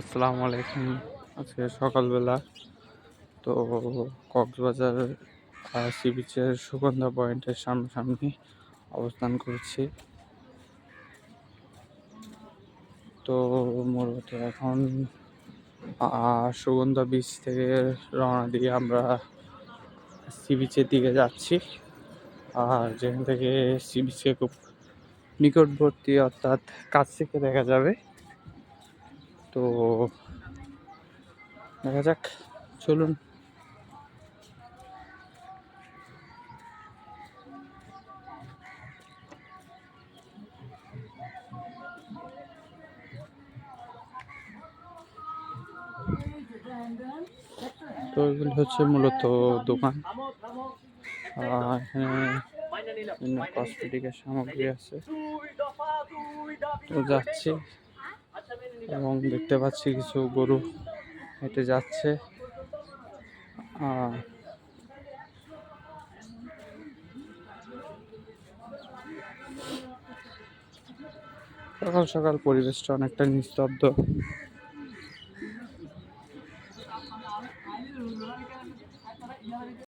আসসালামু আলাইকুম আজকে সকালবেলা তো কক্সবাজার সি বিচের সুগন্ধা পয়েন্টের সামনাসামনি অবস্থান করছি। তো মূলত এখন সুগন্ধা বিচ থেকে রওনা দিয়ে আমরা সি বিচের দিকে যাচ্ছি। আর যেখান থেকে সি বিচকে খুব নিকটবর্তী অর্থাৎ কাছ থেকে দেখা যাবে। তো দেখা যাক চলুন। তো এগুলো হচ্ছে মূলত দোকান। এখানে সামগ্রী আছে। তো যাচ্ছি। এবং দেখতে পাচ্ছি কিছু গরু হেঁটে যাচ্ছে। সকাল সকাল পরিবেশটা অনেকটা নিস্তব্ধ।